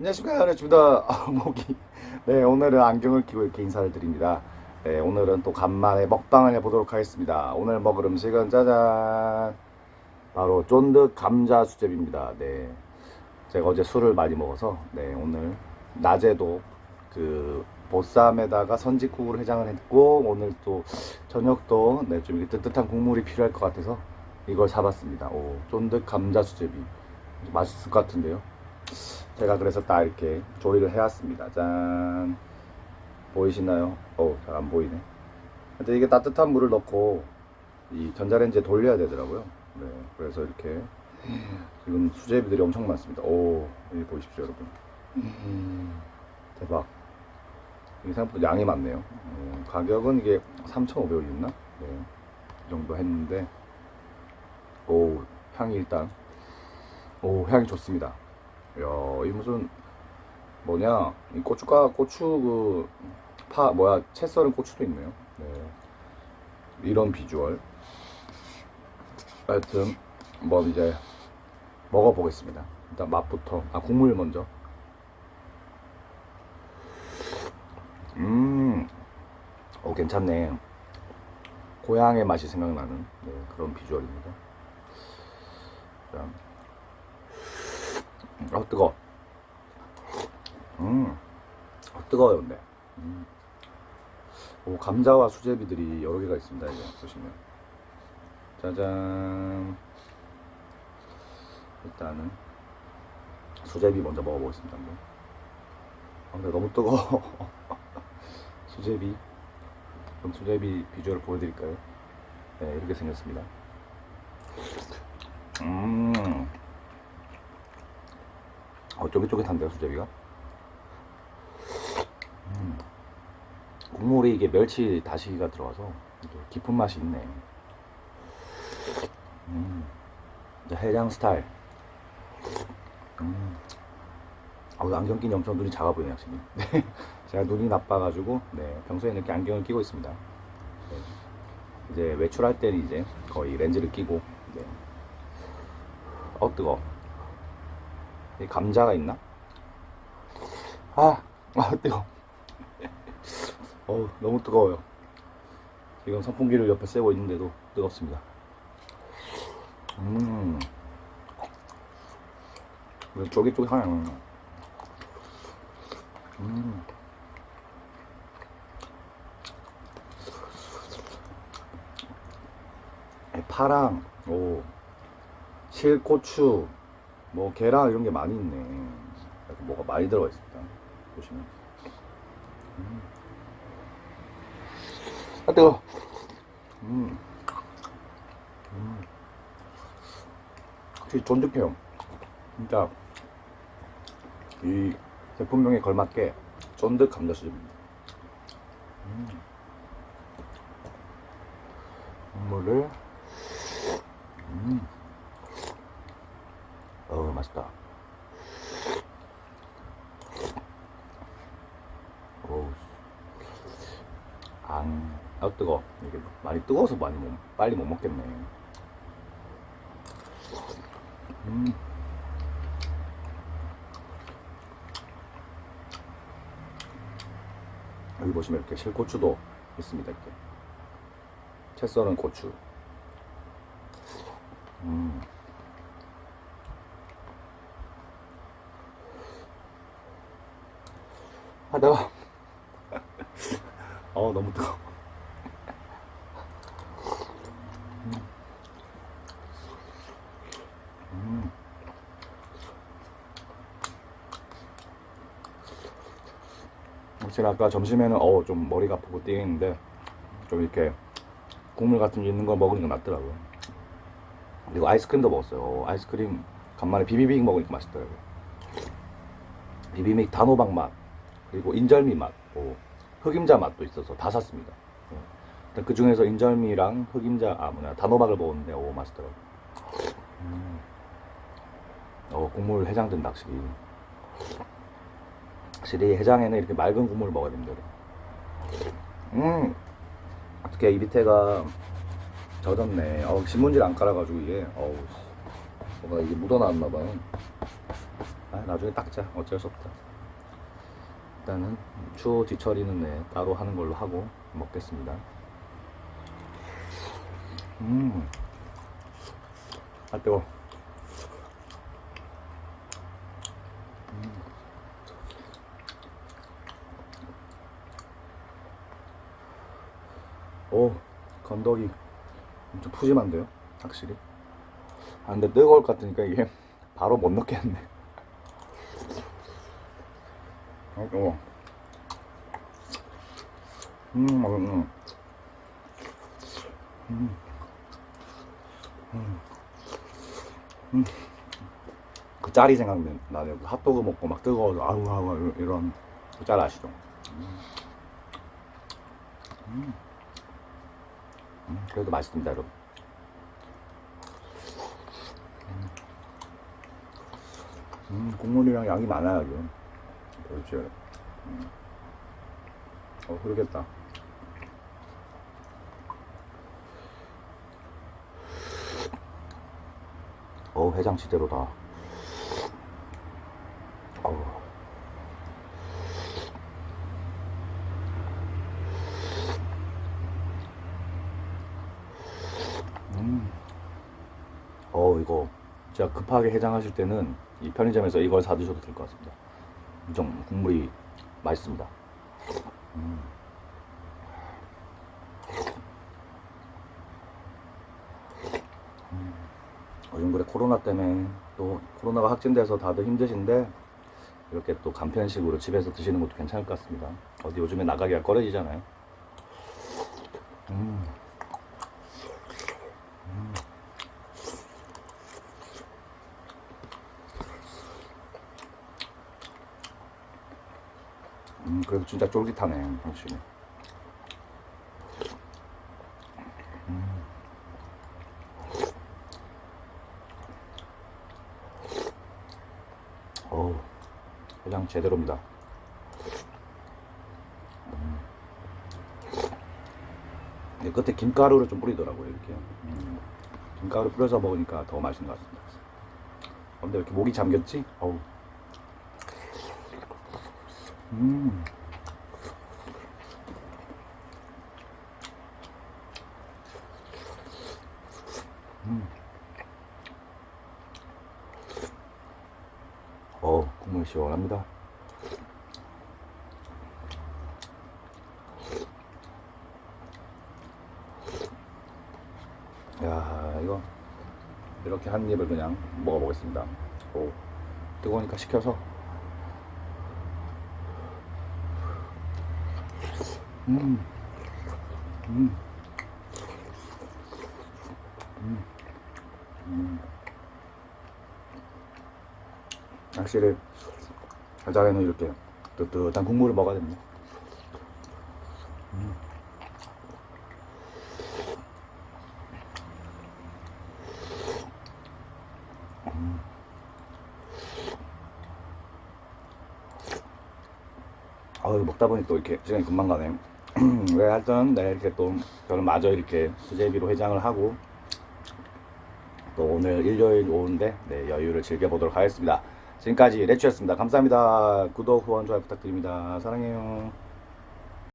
안녕하십니까 안녕하십니다. 아, 목이. 네 오늘은 안경을 끼고 이렇게 인사를 드립니다. 네 오늘은 또 간만에 먹방을 해보도록 하겠습니다. 오늘 먹을 음식은 짜잔. 바로 쫀득 감자 수제비입니다. 네. 제가 어제 술을 많이 먹어서 네 오늘 낮에도 그 보쌈에다가 선지국을 해장을 했고 오늘 또 저녁도 네 좀 뜨뜻한 국물이 필요할 것 같아서 이걸 사봤습니다. 오 쫀득 감자 수제비. 맛있을 것 같은데요 제가 그래서 딱 이렇게 조리를 해왔습니다. 짠. 보이시나요? 어우, 잘 안 보이네. 근데 이게 따뜻한 물을 넣고 이 전자레인지에 돌려야 되더라고요. 네. 그래서 이렇게 지금 수제비들이 엄청 많습니다. 오, 여기 보이십시오, 여러분. 음, 대박. 이게 생각보다 양이 많네요. 어, 가격은 이게 3,500원이었나? 네. 이 정도 했는데, 오, 향이 일단, 오, 향이 좋습니다. 야, 이 무슨 뭐냐? 이 고추가 고추 그 파 뭐야? 채 썰은 고추도 있네요. 네. 이런 비주얼. 하여튼 뭐 이제 먹어보겠습니다. 일단 맛부터 아 국물 먼저. 음, 오 괜찮네. 고향의 맛이 생각나는 네, 그런 비주얼입니다. 자. 아 뜨거. 음, 아, 뜨거워요 근데. 음. 오 감자와 수제비들이 여러 개가 있습니다 이제 보시면. 짜잔. 일단은 수제비 먼저 먹어보겠습니다. 한번. 아, 근데 너무 뜨거워. 수제비. 좀 수제비 비주얼을 보여드릴까요? 네 이렇게 생겼습니다. 음. 어, 쫄깃쫄깃한데요, 수제비가? 음. 국물이 이게 멸치 다시가 들어가서 깊은 맛이 있네. 음. 해장 스타일. 음. 어, 안경 끼니 엄청 눈이 작아 보이네요. 네. 제가 눈이 나빠가지고, 네, 평소에는 이렇게 안경을 끼고 있습니다. 네. 이제 외출할 때는 이제 거의 렌즈를 끼고, 네. 어, 뜨거. 이 감자가 있나? 아, 아 뜨거. 어우 너무 뜨거워요. 지금 선풍기를 옆에 쐬고 있는데도 뜨겁습니다. 음, 쫄깃쫄깃하네. 음. 이 파랑 오 실고추 뭐 계란 이런 게 많이 있네. 이렇게 뭐가 많이 들어가 있습니다. 보시면. 음. 아 뜨거. 음. 음. 확실히 쫀득해요. 진짜 이 제품명에 걸맞게 쫀득 감자수제입니다. 음. 국물을 음. 어우 맛있다. 오우. 안, 아 뜨거. 이게 많이 뜨거워서 많이 못, 빨리 못 먹겠네. 음. 여기 보시면 이렇게 실고추도 있습니다. 이렇게 채 썰은 고추. 음. 아, 내가. 어, 너무 뜨거워. 음. 제가 아까 점심에는 어, 좀 머리가 아프고 띵했는데 좀 이렇게 국물 같은 게 있는 거 먹으니까 낫더라고요. 그리고 아이스크림도 먹었어요. 어, 아이스크림 간만에 비비빅 먹으니까 맛있더라고요. 비비빅 단호박 맛, 그리고 인절미 맛, 오, 흑임자 맛도 있어서 다 샀습니다. 예. 그 중에서 인절미랑 흑임자, 아 뭐냐 단호박을 먹었는데 오 맛있더라고. 음. 어 국물 해장된다 확실히. 확실히 해장에는 이렇게 맑은 국물을 먹어야 됩니다. 음, 어떻게 이 밑에가 젖었네. 어 신문지를 안 깔아가지고 이게 어우 뭔가 이게 묻어나왔나 봐요. 아, 나중에 닦자. 어쩔 수 없다. 일단은 추후 뒤처리는 네, 따로 하는 걸로 하고 먹겠습니다. 음. 아, 뜨거. 음. 오, 건더기 엄청 푸짐한데요? 확실히. 아, 근데 뜨거울 것 같으니까 이게 바로 못 넣겠네. 어, 뜨거. 음, 음, 음. 음. 음. 그 짤이 생각나네요. 그 핫도그 먹고 막 뜨거워서 아우 아우 이런 그 짤 아시죠? 음. 음. 음, 그래도 맛있습니다, 여러분. 음, 음, 국물이랑 양이 많아요, 이게. 그렇지. 음. 어, 그러겠다. 어, 해장 제대로다. 어. 음. 어, 이거 진짜 급하게 해장하실 때는 이 편의점에서 이걸 사 드셔도 될 것 같습니다. 엄청 국물이 맛있습니다. 음. 음. 요즘 그래 코로나 때문에 또 코로나가 확진돼서 다들 힘드신데 이렇게 또 간편식으로 집에서 드시는 것도 괜찮을 것 같습니다. 어디 요즘에 나가기가 꺼려지잖아요. 음. 음, 그래도 진짜 쫄깃하네, 확실히. 음. 어우, 그냥 제대로입니다. 음. 끝에 김가루를 좀 뿌리더라고요, 이렇게. 음. 김가루 뿌려서 먹으니까 더 맛있는 것 같습니다. 근데 왜 이렇게 목이 잠겼지? 어우. 음. 음. 어, 국물 시원합니다. 야, 이거 이렇게 한 입을 그냥 먹어보겠습니다. 오, 뜨거우니까 식혀서 음. 음. 음. 음. 확실히 겨자에는 이렇게 뜨뜻한 국물을 먹어야 됩니다. 음. 음. 아유 먹다 보니 또 이렇게 시간이 금방 가네. 네, 하여튼 네 이렇게 또 저는 마저 이렇게 수제비로 해장을 하고 또 오늘 일요일 오후인데 네, 여유를 즐겨보도록 하겠습니다. 지금까지 레츠였습니다. 감사합니다. 구독, 후원, 좋아요 부탁드립니다. 사랑해요.